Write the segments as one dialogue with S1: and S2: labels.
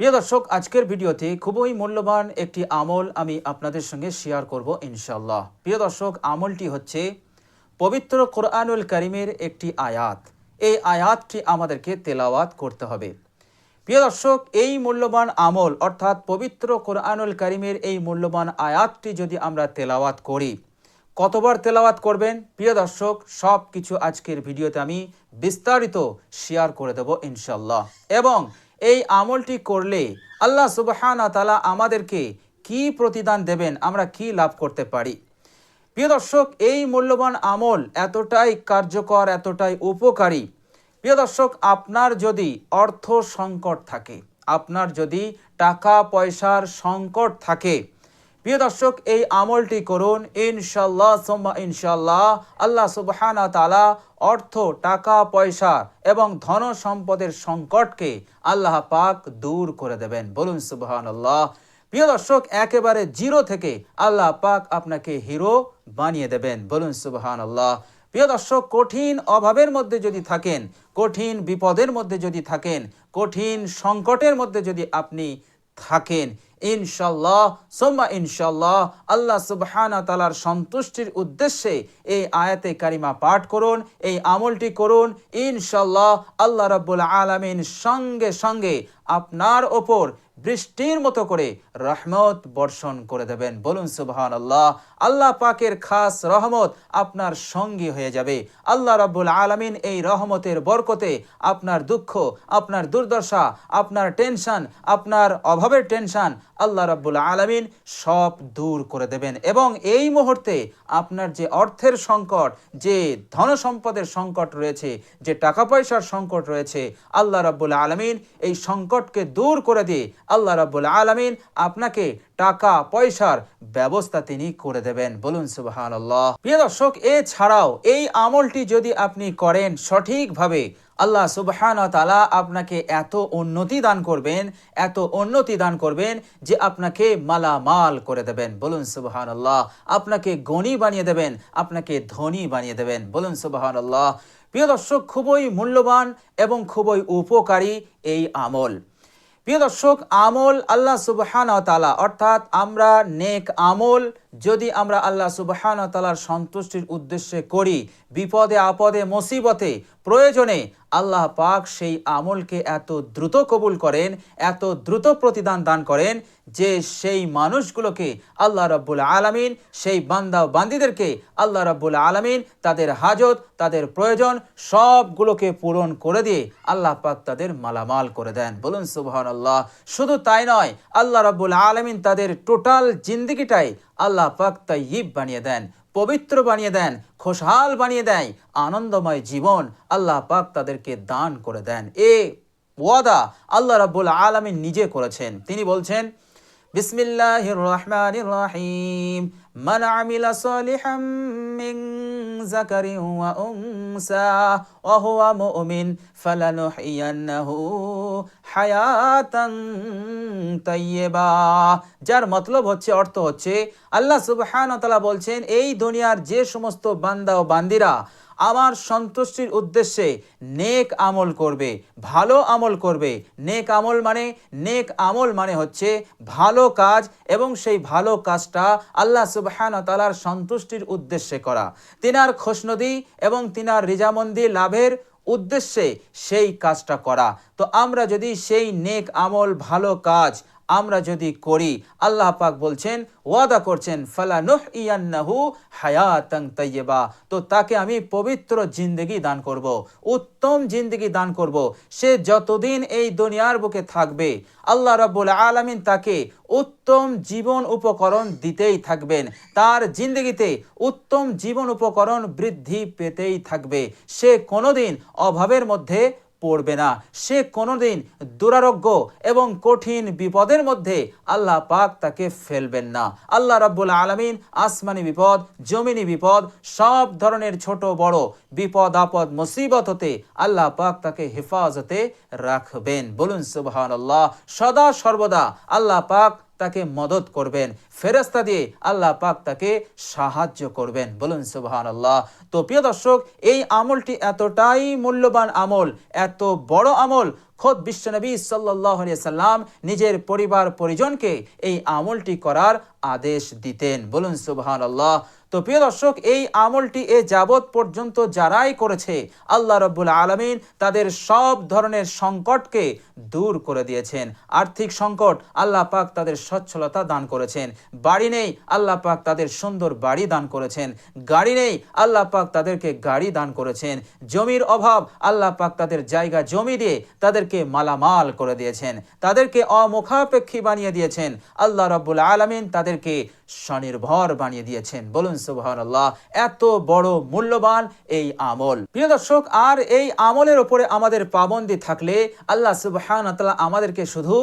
S1: প্রিয় দর্শক, আজকের ভিডিওতে খুবই মূল্যবান একটি আমল আমি আপনাদের সঙ্গে শেয়ার করব ইনশাল্লাহ প্রিয় দর্শক, আমলটি হচ্ছে পবিত্র কোরআনুল করিমের একটি আয়াত। এই আয়াতটি আমাদেরকে তেলাওয়াত করতে হবে। প্রিয় দর্শক, এই মূল্যবান আমল, অর্থাৎ পবিত্র কোরআনুল করিমের এই মূল্যবান আয়াতটি যদি আমরা তেলাওয়াত করি, কতবার তেলাওয়াত করবেন? প্রিয় দর্শক সব কিছু আজকের ভিডিওতে আমি বিস্তারিত শেয়ার করে দেব ইনশাল্লাহ এবং এই আমলটি করলে আল্লাহ সুবাহানা তালা আমাদেরকে কি প্রতিদান দেবেন, আমরা কি লাভ করতে পারি? প্রিয় দর্শক, এই মূল্যবান আমল এতটাই কার্যকর, এতটাই উপকারী। প্রিয় দর্শক, আপনার যদি অর্থ সংকট থাকে, আপনার যদি টাকা পয়সার সংকট থাকে প্রিয় দর্শক, এই আমলটি করুন ইনশাল্লাহ সোম্মা ইনশাল্লাহ আল্লাহ সুবহানা তালা অর্থ, টাকা, পয়সা এবং ধন সম্পদের সংকটকে আল্লাহ পাক দূর করে দেবেন। বলুন সুবহান আল্লাহ প্রিয় দর্শক, একেবারে জিরো থেকে আল্লাহ পাক আপনাকে হিরো বানিয়ে দেবেন। বলুন সুবহান আল্লাহ প্রিয় দর্শক, কঠিন অভাবের মধ্যে যদি থাকেন, কঠিন বিপদের মধ্যে যদি থাকেন, কঠিন সংকটের মধ্যে যদি আপনি থাকেন। ইনশাল্লাহ, সোম্মা ইনশাল্লাহ, আল্লাহ সুবহানা তালার সন্তুষ্টির উদ্দেশ্যে এই আয়াতে কারিমা পাঠ করুন, এই আমলটি করুন। ইনশাল্লাহ, আল্লাহ রব্বুল আলমিন সঙ্গে সঙ্গে আপনার ওপর বৃষ্টির মতো করে রহমত বর্ষণ করে দেবেন। বলুন সুবহান আল্লাহ আল্লাহ পাকের খাস রহমত আপনার সঙ্গী হয়ে যাবে। আল্লাহ রাব্বুল আলমিন এই রহমতের বরকতে আপনার দুঃখ, আপনার দুর্দশা, আপনার টেনশন, আপনার অভাবের টেনশন আল্লাহ রাব্বুল আলামিন সব দূর করে দেবেন। এবং এই মুহূর্তে আপনার যে অর্থের সংকট, যে ধন সম্পদের সংকট রয়েছে, যে টাকা পয়সার সংকট রয়েছে, আল্লাহ রাব্বুল আলামিন এই সংকটকে দূর করে দিয়ে আল্লাহ রাব্বুল আলামিন আপনাকে টাকা, পয়সার ব্যবস্থা তিনি করে দেবেন। বলুন সুবহান আল্লাহ প্রিয় দর্শক, এছাড়াও এই আমলটি যদি আপনি করেন সঠিকভাবে, আল্লাহ সুবহান তালা আপনাকে এত উন্নতি দান করবেন, এত উন্নতি দান করবেন যে আপনাকে মালামাল করে দেবেন। বলুন সুবহান আল্লাহ আপনাকে গণি বানিয়ে দেবেন, আপনাকে ধনী বানিয়ে দেবেন। বলুন সুবহান আল্লাহ প্রিয় দর্শক, খুবই মূল্যবান এবং খুবই উপকারী এই আমল। প্রিয় দর্শক আমল আল্লাহ সুবহান অর্থাৎ আমরা নেক আমল যদি আমরা আল্লাহ সুবহান তালার সন্তুষ্টির উদ্দেশ্যে করি, বিপদে, আপদে, মুসিবতে, প্রয়োজনে আল্লাহ পাক সেই আমলকে এত দ্রুত কবুল করেন, এত দ্রুত প্রতিদান দান করেন যে সেই মানুষগুলোকে আল্লাহ রব্বুল আলমিন, সেই বান্দা বান্দিদেরকে আল্লাহ রব্বুল আলমিন তাদের হাজত, তাদের প্রয়োজন সবগুলোকে পূরণ করে দিয়ে আল্লাহ পাক তাদের মালামাল করে দেন। বলুন সুবহান আল্লাহ শুধু তাই নয়, আল্লাহ রব্বুল আলমিন তাদের টোটাল জিন্দিগিটাই আল্লাহ পাক তাইয়িব বানিয়ে দেন, পবিত্র বানিয়ে দেন খোশহাল বানিয়ে দেয়, আনন্দময় জীবন আল্লাহ পাক তাদেরকে দান করে দেন। এ ওয়াদা আল্লাহ রাব্বুল আলমী নিজে করেছেন। তিনি বলছেন বিসমিল্লাহির রহমানির রহিম মান আমিলা সালিহাম মিন যাকারিন ওয়া উনসা ওয়া হুয়া মুমিন ফালানুহইয়ান্নাহু হায়াতান যার মতলব হচ্ছে, অর্থ হচ্ছে, আল্লাহ সুবহানাহু বলছেন, এই দুনিয়ার যে সমস্ত বান্দা ও বান্দিরা আমার সন্তুষ্টির উদ্দেশ্যে নেক আমল করবে, ভালো আমল করবে। নেক আমল মানে নেক আমল মানে হচ্ছে ভালো কাজ এবং সেই ভালো কাজটা আল্লাহ সুবহান তালার সন্তুষ্টির উদ্দেশ্যে করা। তিনার খোশনদী এবং তিনার রিজামন্দি লাভের উদ্দেশ্যে সেই কাজটা করা। তো আমরা যদি সেই নেক আমল, ভালো কাজ আমরা যদি করি, আল্লাহ পাক বলছেন, ওয়াদা করছেন, ফালা নুহ ইয়ান্নাহু হায়াতং তাইয়্যিবা। তো তাকে আমি পবিত্র জিন্দগি দান করব, উত্তম জিন্দগি দান করব। সে যতদিন এই দুনিয়ার বুকে থাকবে, আল্লাহ রাব্বুল আলামিন তাকে উত্তম জীবন উপকরণ দিতেই থাকবেন। তার জিন্দগিতে উত্তম জীবন উপকরণ বৃদ্ধি পেতেই থাকবে। সে কোনোদিন অভাবের মধ্যে পড়বে না। সে কোনোদিন দুরারোগ্য এবং কঠিন বিপদের মধ্যে আল্লাহ পাক তাকে ফেলবেন না। আল্লাহ রাব্বুল আলামিন আসমানি বিপদ, জমিনি বিপদ, সব ধরনের ছোট বড় বিপদ, আপদ, মুসিবত হতে আল্লাহ পাক তাকে হেফাজতে রাখবেন। বলুন সুবহানাল্লাহ। সদা সর্বদা আল্লাহ পাক তাকে মদত করবেন। ফেরাস্তা দিয়ে আল্লাহ পাক তাকে সাহায্য করবেন। বলুন সুবহান আল্লাহ তো প্রিয় দর্শক, এই আমলটি এতটাই মূল্যবান আমল, এত বড় আমল, খোদ বিশ্বনবী সাল্লাহ সাল্লাম নিজের পরিবার পরিজনকে এই আমলটি করার আদেশ দিতেন। বলুন সুবহান আল্লাহ তো প্রিয় দর্শক, এই আমলটি এ যাবৎ পর্যন্ত যারাই করেছে, আল্লাহ রব্বুল আলমিন তাদের সব ধরনের সংকটকে দূর করে দিয়েছেন। আর্থিক সংকট আল্লাহ পাক তাদের সচ্ছলতা দান করেছেন। বাড়ি নেই, আল্লাহ পাক তাদের সুন্দর বাড়ি দান করেছেন। গাড়ি নেই, আল্লাহ পাক তাদেরকে গাড়ি দান করেছেন। জমির অভাব, আল্লাহ পাক তাদের জায়গা জমি দিয়ে তাদেরকে মালামাল করে দিয়েছেন। তাদেরকে অমুখাপেক্ষী বানিয়ে দিয়েছেন। আল্লাহ রব্বুল আলমিন তাদেরকে স্বনির্ভর বানিয়ে দিয়েছেন। বলুন আল্লাহ এত বড় মূল্যবান এই আমল। প্রিয় দর্শক, আর এই আমলের ওপরে আমাদের পাবন্দি থাকলে আল্লাহ সুবহান আমাদেরকে শুধু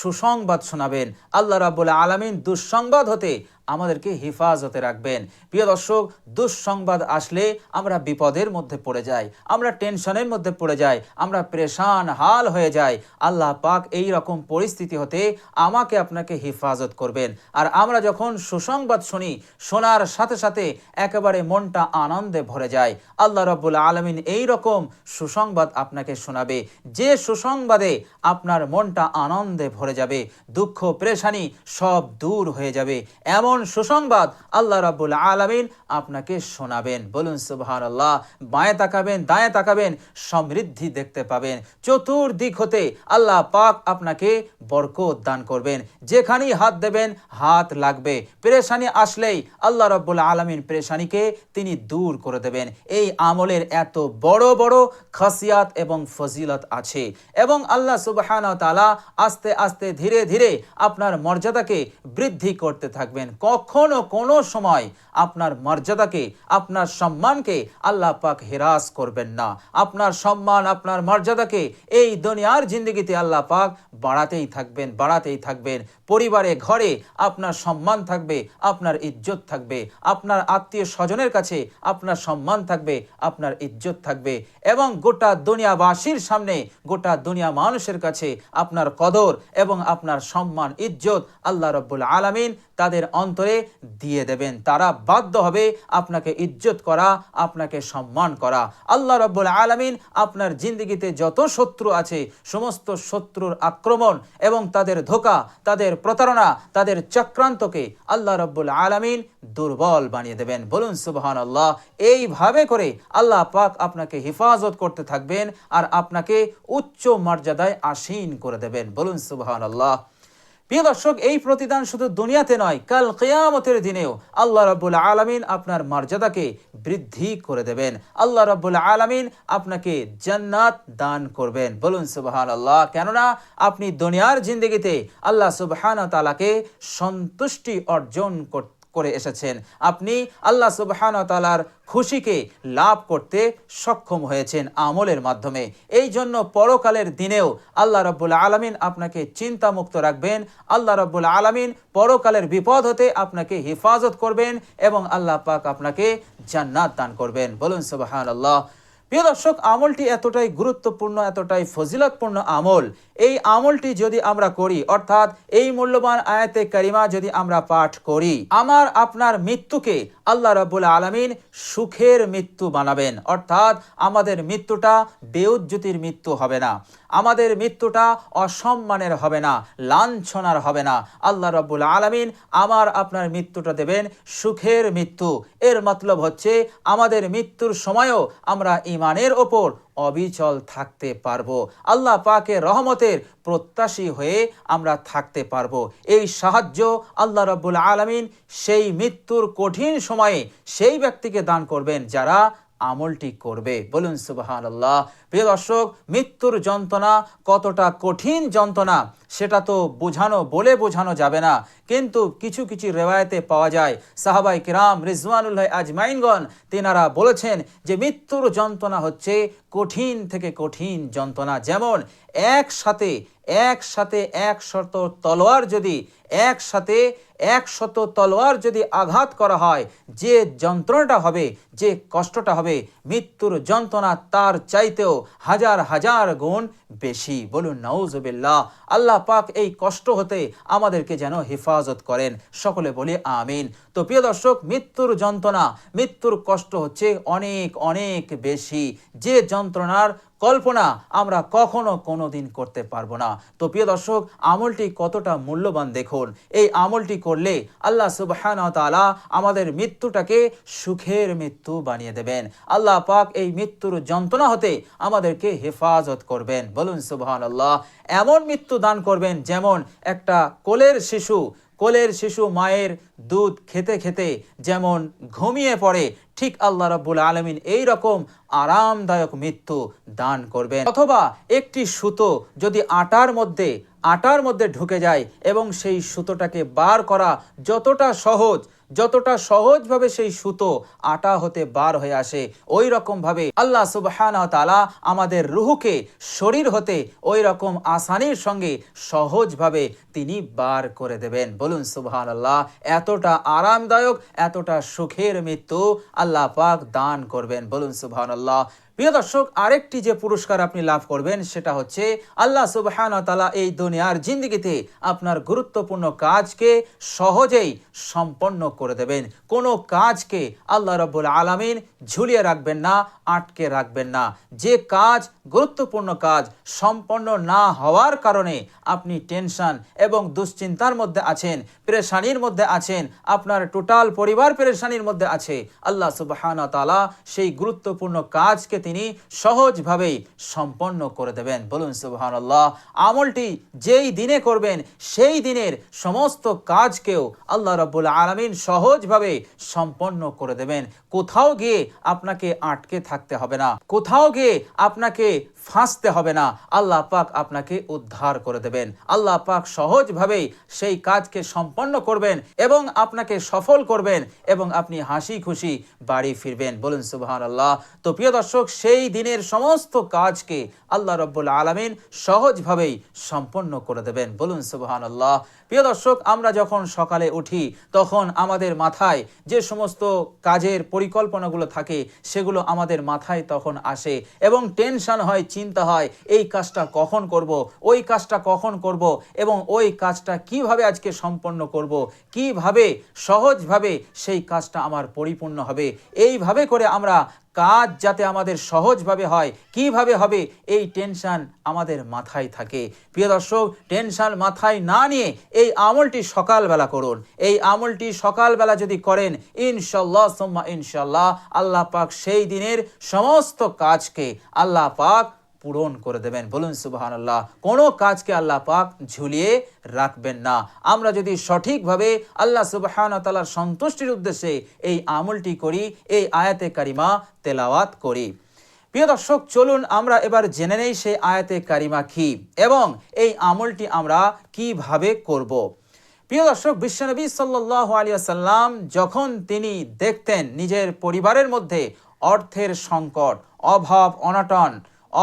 S1: সুসংবাদ শোনাবেন। আল্লাহ রাবুল আলমিন দুঃসংবাদ হতে আমাদেরকে হেফাজতে রাখবেন। প্রিয় দর্শক, দুঃসংবাদ আসলে আমরা বিপদের মধ্যে পড়ে যাই, আমরা টেনশনের মধ্যে পড়ে যাই, আমরা প্রেশান হাল হয়ে যাই। আল্লাহ পাক এই রকম পরিস্থিতি হতে আমাকে আপনাকে হেফাজত করবেন। আর আমরা যখন সুসংবাদ শুনি, শোনার সাথে সাথে একেবারে মনটা আনন্দে ভরে যায়। আল্লাহ রব্বুল আলমিন এই রকম সুসংবাদ আপনাকে শোনাবে। যে সুসংবাদে আপনার মনটা আনন্দে ভরে যাবে, দুঃখ, প্রেশানি সব দূর হয়ে যাবে। এমন সুসংবাদ আল্লাহ রাব্বুল আলামিন আপনাকে শোনাবেন। বলুন সুবহান আল্লাহ বাঁয়ে তাকাবেন, দায়ে তাকাবেন, সমৃদ্ধি দেখতে পাবেন। চতুর্দিক হতে আল্লাহ পাক আপনাকে বরকত দান করবেন। যেখানেই হাত দেবেন, হাত লাগবে। পেরেশানি আসলেই আল্লাহ রব্বুল আলমিন পেরেশানিকে তিনি দূর করে দেবেন। এই আমলের এত বড় বড় খাসিয়াত এবং ফজিলত আছে। এবং আল্লাহ সুবহান তালা আস্তে আস্তে, ধীরে ধীরে আপনার মর্যাদাকে বৃদ্ধি করতে থাকবেন। কখনো কোনো সময় আপনার মর্যাদাকে, আপনার সম্মানকে আল্লাহ পাক হেরাস করবেন না। আপনার সম্মান, আপনার মর্যাদাকে এই দুনিয়ার জিন্দগিতে আল্লাহ পাক বাড়াতেই থাকবেন বাড়াতেই থাকবেন। পরিবারে, ঘরে আপনার সম্মান থাকবে, আপনার ইজ্জত থাকবে। আপনার আত্মীয় স্বজনের কাছে আপনার সম্মান থাকবে, আপনার ইজ্জত থাকবে। এবং গোটা দুনিয়াবাসীর সামনে, গোটা দুনিয়া মানুষের কাছে আপনার কদর এবং আপনার সম্মান, ইজ্জত আল্লাহ রব্বুল আলমিন তাদের অন্তরে দিয়ে দেবেন। তারা বাধ্য হবে আপনাকে ইজ্জত করা, আপনাকে সম্মান করা। আল্লাহ রব্বুল আলমিন আপনার জিন্দগিতে যত শত্রু আছে, সমস্ত শত্রুর আক্রমণ এবং তাদের ধোকা, তাদের প্রতারণা, তাদের চক্রান্তকে আল্লাহ রব্বুল আলমিন দুর্বল বানিয়ে দেবেন। বলুন সুবহান আল্লাহ এইভাবে করে আল্লাহ পাক আপনাকে হেফাজত করতে থাকবেন আর আপনাকে উচ্চ মর্যাদায় আসীন করে দেবেন। বলুন সুবহান আল্লাহ প্রিয় দর্শক, এই প্রতিদান শুধু দুনিয়াতে নয়, কাল কেয়ামতের দিনেও আল্লাহ রব্বুল আলমিন আপনার মর্যাদাকে বৃদ্ধি করে দেবেন। আল্লাহ রব্বুল আলমিন আপনাকে জান্নাত দান করবেন। বলুন সুবহান আল্লাহ কেননা আপনি দুনিয়ার জিন্দগিতে আল্লাহ সুবহান তালাকে সন্তুষ্টি অর্জন করতে করে এসেছেন। আপনি আল্লাহ সুবহান তালার খুশিকে লাভ করতে সক্ষম হয়েছেন আমলের মাধ্যমে। এই জন্য পরকালের দিনেও আল্লাহ রব্বুল আলমিন আপনাকে চিন্তামুক্ত রাখবেন। আল্লাহ রব্বুল আলমিন পরকালের বিপদ হতে আপনাকে হেফাজত করবেন এবং আল্লাহ পাক আপনাকে জান্নাত দান করবেন। বলুন সুবাহান আল্লাহ প্রিয় দর্শক, আমলটি এতটাই গুরুত্বপূর্ণ, এতটাই ফজিলতপূর্ণ আমল। এই আমলটি যদি আমরা করি, অর্থাৎ এই মূল্যবান আয়াতে কারিমা যদি আমরা পাঠ করি, আমার, আপনার মৃত্যুকে আল্লাহ রাবুল আলমিন সুখের মৃত্যু বানাবেন। অর্থাৎ আমাদের মৃত্যুটা বেউজ্যোতির মৃত্যু হবে না। আমাদের মৃত্যুটা অসম্মানের হবে না, লাঞ্ছনার হবে না। আল্লাহ রব্বুল আলমিন আমার আপনার মৃত্যুটা দেবেন সুখের মৃত্যু। এর মতলব হচ্ছে আমাদের মৃত্যুর সময়ও আমরা ইমানের ওপর অবিচল থাকতে পারব। আল্লাহ পাকে রহমতের প্রত্যাশী হয়ে আমরা থাকতে পারব। এই সাহায্য আল্লাহ রব্বুল আলমিন সেই মৃত্যুর কঠিন সময়ে সেই ব্যক্তিকে দান করবেন যারা আমলটি করবে। বলুন সুবাহ আল্লাহ প্রিয় দর্শক, মৃত্যুর যন্ত্রণা কতটা কঠিন যন্ত্রণা, সেটা তো বোঝানো বলে বোঝানো যাবে না। কিন্তু কিছু কিছু রেওয়ায়তে পাওয়া যায়। সাহাবাই কিরাম রিজওয়ানুল্লাহ আজমাইনগণ তেনারা বলেছেন যে, মৃত্যুর যন্ত্রণা হচ্ছে কঠিন থেকে কঠিন যন্ত্রণা। যেমন একসাথে একসাথে একশত তলোয়ার যদি, একসাথে একশত তলোয়ার যদি আঘাত করা হয়, যে যন্ত্রণাটা হবে, যে কষ্টটা হবে, মৃত্যুর যন্ত্রণা তার চাইতেও হাজার হাজার গুণ বেশি। বলুন, নাউজুবিল্লাহ, আল্লাহ পাক এই কষ্ট হতে আমাদেরকে যেন হেফাজত করেন। সকলে বলি আমিন। তো প্রিয় দর্শক, মৃত্যুর যন্ত্রণা, মৃত্যুর কষ্ট হচ্ছে অনেক অনেক বেশি। যে যন্ত্রণার কল্পনা আমরা কখনো কোনো দিন করতে পারব না। তো প্রিয় দর্শক, আমলটি কতটা মূল্যবান দেখুন। এই আমলটি করলে আল্লাহ সুবহান তালা আমাদের মৃত্যুটাকে সুখের মৃত্যু বানিয়ে দেবেন। আল্লাহ পাক এই মৃত্যুর যন্ত্রণা হতে আমাদেরকে হেফাজত করবেন। বলুন সুবহান আল্লাহ এমন মৃত্যু দান করবেন যেমন একটা কোলের শিশু কোলের শিশু মায়ের দুধ খেতে খেতে যেমন ঘুমিয়ে পড়ে ঠিক আল্লাহ রব্বুল আলমিন রকম আরামদায়ক মৃত্যু দান করবেন। অথবা একটি সুতো যদি আটার মধ্যে আটার মধ্যে ঢুকে যায় এবং সেই সুতোটাকে বার করা যতটা সহজ যতটা সহজভাবে সেই সুতো আটা হতে বার হয়ে আসে, ওই রকমভাবে আল্লাহ সুবহান তালা আমাদের রুহুকে শরীর হতে ওই রকম আসানির সঙ্গে সহজভাবে তিনি বার করে দেবেন। বলুন সুবহান আল্লাহ এতটা আরামদায়ক, এতটা সুখের মৃত্যু আল্লাহ পাক দান করবেন। বলুন সুবহান আল্লাহ প্রিয় দর্শক, আরেকটি যে পুরস্কার আপনি লাভ করবেন, সেটা হচ্ছে আল্লাহ সুবহান তালা এই দুনিয়ার জিন্দগিতে আপনার গুরুত্বপূর্ণ কাজকে সহজেই সম্পন্ন করে দেবেন। কোনো কাজকে আল্লাহ রব্বুল আলমিন ঝুলিয়ে রাখবেন না, আটকে রাখবেন না। যে কাজ, গুরুত্বপূর্ণ কাজ সম্পন্ন না হওয়ার কারণে আপনি টেনশন এবং দুশ্চিন্তার মধ্যে আছেন, পেরেশানির মধ্যে আছেন, আপনার টোটাল পরিবার পেরেশানির মধ্যে আছে, আল্লাহ সুবাহান তালা সেই গুরুত্বপূর্ণ কাজকে তিনি সহজভাবেই সম্পন্ন করে দেবেন। বলুন সুবাহান আল্লাহ আমলটি যেই দিনে করবেন, সেই দিনের সমস্ত কাজকেও আল্লাহ রব্বুল আলমিন সহজভাবে সম্পন্ন করে দেবেন। কোথাও গিয়ে আপনাকে আটকে থাকতে হবে না। কোথাও গিয়ে আপনাকে ফাঁসতে হবে না। আল্লাহ পাক আপনাকে উদ্ধার করে দেবেন। আল্লাহ পাক সহজভাবেই সেই কাজকে সম্পন্ন করবেন এবং আপনাকে সফল করবেন এবং আপনি হাসি খুশি বাড়ি ফিরবেন। বলুন সুবহান আল্লাহ তো প্রিয় দর্শক, সেই দিনের সমস্ত কাজকে আল্লাহ রব্বুল আলমিন সহজভাবেই সম্পন্ন করে দেবেন। বলুন সুবহান আল্লাহ প্রিয় দর্শক, আমরা যখন সকালে উঠি, তখন আমাদের মাথায় যে সমস্ত কাজের পরিকল্পনাগুলো থাকে, সেগুলো আমাদের মাথায় তখন আসে এবং টেনশন হয়, চিন্তা হয়, এই কাজটা কখন করব, ওই কাজটা কখন করব এবং ওই কাজটা কীভাবে আজকে সম্পন্ন করব, কীভাবে, সহজভাবে সেই কাজটা আমার পরিপূর্ণ হবে, এইভাবে করে আমরা কাজ যাতে আমাদের সহজভাবে হয়, কীভাবে হবে, এই টেনশান আমাদের মাথায় থাকে। প্রিয় দর্শক, টেনশান মাথায় না নিয়ে এই আমলটি সকালবেলা করুন। এই আমলটি সকালবেলা যদি করেন, ইনশাল্লাহ সোম্মা ইনশাল্লাহ, আল্লাহ পাক সেই দিনের সমস্ত কাজকে আল্লাহ পাক পূরণ করে দেবেন। বলুন সুবাহান আল্লাহ কোনো কাজকে আল্লাহ পাক ঝুলিয়ে রাখবেন না। আমরা যদি সঠিকভাবে আল্লাহ সুবাহান তালার সন্তুষ্টির উদ্দেশ্যে এই আমলটি করি, এই আয়াতে কারিমা তেলাওয়াত করি। প্রিয় দর্শক, চলুন আমরা এবার জেনে নেই সেই আয়াতে কারিমা কি এবং এই আমলটি আমরা কীভাবে করব। প্রিয় দর্শক, বিশ্বনবী সাল্লাহ আলিয়া সাল্লাম যখন তিনি দেখতেন নিজের পরিবারের মধ্যে অর্থের সংকট, অভাব, অনটন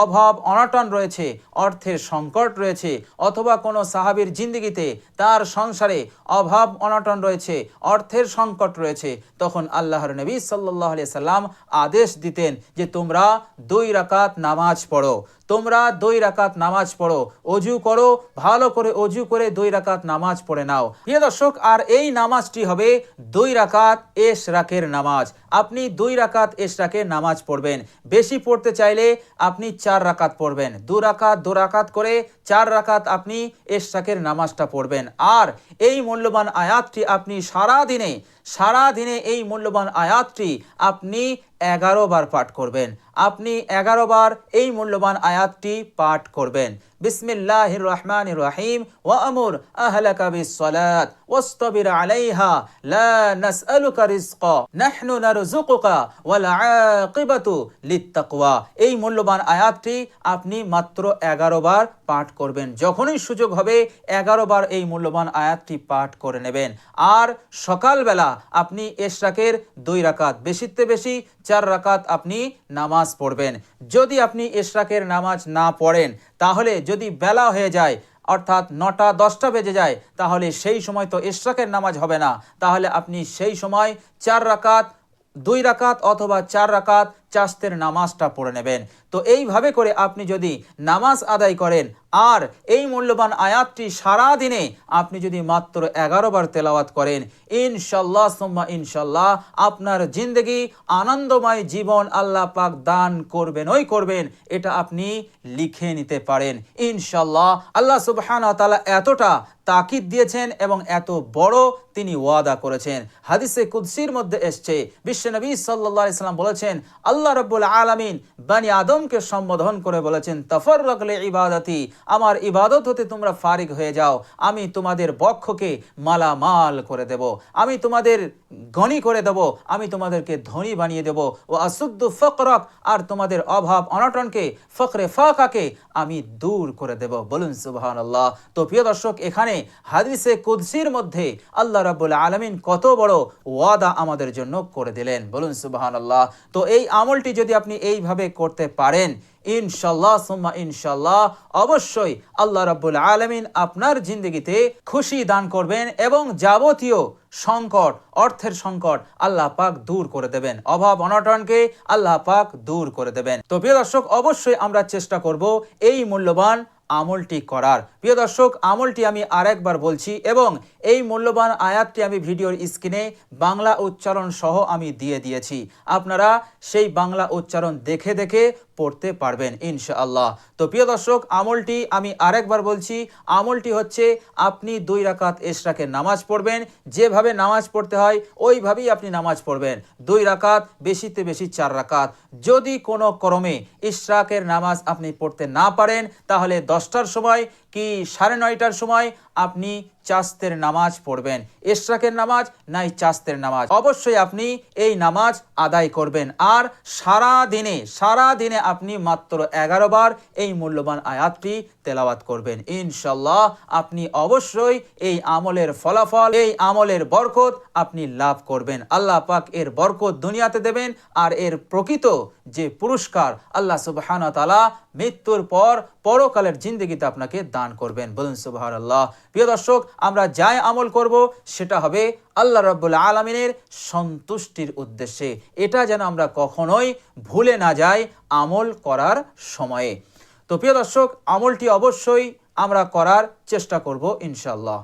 S1: অভাব অনাটন রয়েছে, অর্থের সংকট রয়েছে, অথবা কোনো সাহাবির জিন্দগিতে তার সংসারে অভাব অনাটন রয়েছে, অর্থের সংকট রয়েছে। তখন আল্লাহর নবী সাল্লাহ সাল্লাম আদেশ দিতেন যে তোমরা দুই রাকাত নামাজ পড়ো। তোমরা দুই রাকাত নামাজ পড়ো, অজু করো, ভালো করে অজু করে দুই রাকাত নামাজ পড়ে নাও। প্রিয় দর্শক, আর এই নামাজটি হবে দুই রাকাত এশ রাকের নামাজ। আপনি দুই রাকাত এশ রাকের নামাজ পড়বেন। বেশি পড়তে চাইলে আপনি চার রাকাত পড়বেন। দু রাকাত দু রাকাত করে চার রাকাত আপনি এশ রাকের নামাজটা পড়বেন। আর এই মূল্যবান আয়াতটি আপনি সারা দিনে সারা দিনে এই মূল্যবান আয়াতটি আপনি এগারো বার পাঠ করবেন। আপনি এগারো বার এই মূল্যবান আয়াতটি পাঠ করবেন। বিসমিল্লাহ রহমান রহিম ওয়া আমুর আহলাকা বিসসালাত। ওয়াসতাবির আলাইহা। লা নাসআলুকা রিজকা। নাহনু নারযুকুকা। ওয়াল আকিবাতু লিত্তাকওয়া। এই মূল্যবান আয়াতটি আপনি মাত্র এগারো বার পাঠ করবেন। যখনই সুযোগ হবে, এগারো বার এই মূল্যবান আয়াতটি পাঠ করে নেবেন। আর সকালবেলা আপনি এশরাকের দুই রাকাত, বেশিতে বেশি চার রাকাত আপনি নামাজ পড়বেন। যদি আপনি এশরাকের নামাজ না পড়েন তাহলে যদি বেলা হয়ে যায়, অর্থাৎ নটা দশটা বেজে যায়, তাহলে সেই সময় তো ইশরাকের নামাজ হবে না। তাহলে আপনি সেই সময় চার রাকাত, দুই রাকাত অথবা চার রাকাত চাস্তের নামাজটা পড়ে নেবেন। তো এইভাবে করে আপনি যদি নামাজ আদায় করেন, আর এই মূল্যবান আয়াতটি সারা দিনে আপনি যদি মাত্র এগারো বার তেলাওয়াত করেন, ইনশাল্লাহ সোম্মা ইনশাল্লাহ আপনার জিন্দগি আনন্দময় জীবন আল্লাহ পাক দান করবেন, ওই করবেন, এটা আপনি লিখে নিতে পারেন। ইনশাল্লাহ আল্লাহ সুবহান তাআলা এতটা তাকিদ দিয়েছেন এবং এত বড় তিনি ওয়াদা করেছেন। হাদিসে কুদসির মধ্যে এসছে বিশ্বনবী সাল্লাল্লাহু আলাইহি সাল্লাম বলেছেন, আল্লাহ রাব্বুল আলামিন বানি আদমকে সম্বোধন করে বলেছেন, তাফাররাক লি ইবাদাতি আমার ইবাদত হতে তোমরা ফারিগ হয়ে যাও, আমি তোমাদের বক্ষকে মালামাল করে দেব, আমি তোমাদের গণি করে দেব, আমি তোমাদেরকে ধনী বানিয়ে দেব, ও আসুদ্দু ফকরক, আর তোমাদের অভাব অনটনকে, ফকরে ফাকাকে আমি দূর করে দেব। বলুন সুবহান আল্লাহ তো প্রিয় দর্শক, এখানে হাদিসে কুদ্সির মধ্যে আল্লাহ রাব্বুল আলামিন কত বড় ওয়াদা আমাদের জন্য করে দিলেন। বলুন সুবহান আল্লাহ তো এই আমলটি যদি আপনি এইভাবে করতে পারেন, ইনশাল্লাহ, সুম্মা ইনশাল্লাহ, অবশ্যই আল্লাহ রাব্বুল আলমিন আপনার জিন্দগিতে খুশি দান করবেন এবং যাবতীয় সংকট, অর্থের সংকট আল্লাহ পাক দূর করে দেবেন। অভাব, অনটনকে আল্লাহ পাক দূর করে দেবেন। তো প্রিয় দর্শক, অবশ্যই আমরা চেষ্টা করব এই মূল্যবান আমলটি করার। প্রিয় দর্শক, আমলটি আমি আরেকবার বলছি এবং এই মূল্যবান আয়াতটি আমি ভিডিওর স্ক্রিনে বাংলা উচ্চারণ সহ আমি দিয়ে দিয়েছি। আপনারা সেই বাংলা উচ্চারণ দেখে দেখে পড়তে পারবেন, ইনশাআল্লাহ। তো প্রিয় দর্শক, আমলটি আমি আরেকবার বলছি, আমলটি হচ্ছে আপনি দুই রাকাত এশরাকের নামাজ পড়বেন, যেভাবে নামাজ পড়তে হয় ওইভাবেই আপনি নামাজ পড়বেন। দুই রাকাত, বেশিতে বেশি চার রাকাত। যদি কোনো ক্রমে ইশরাকের নামাজ আপনি পড়তে না পারেন, তাহলে দশটার সময় কি সাড়ে নয়টার সময় আপনি চাস্তের নামাজ পড়বেন। এশরাকের নামাজ নাই চাস্তের নামাজ। অবশ্যই আপনি এই নামাজ আদায় করবেন। আর সারা দিনে সারা দিনে আপনি মাত্র এগারো বার এই মূল্যবান আয়াতটি তেলাওয়াত করবেন। ইনশাল্লাহ আপনি অবশ্যই এই আমলের ফলাফল, এই আমলের বরকত আপনি লাভ করবেন। আল্লাহ পাক এর বরকত দুনিয়াতে দেবেন আর এর প্রকৃত যে পুরস্কার আল্লাহ সুবহান তালা মৃত্যুর পর পরকালের জিন্দগিতে আপনাকে দান করবেন। বলুন সুবহান আল্লাহ প্রিয় দর্শক, আমরা যাই আমল করব, সেটা হবে আল্লাহ রাব্বুল আলমিনের সন্তুষ্টির উদ্দেশ্যে। এটা যেন আমরা কখনোই ভুলে না যাই আমল করার সময়ে। তো প্রিয় দর্শক আমলটি অবশ্যই আমরা করার চেষ্টা করব ইনশাল্লাহ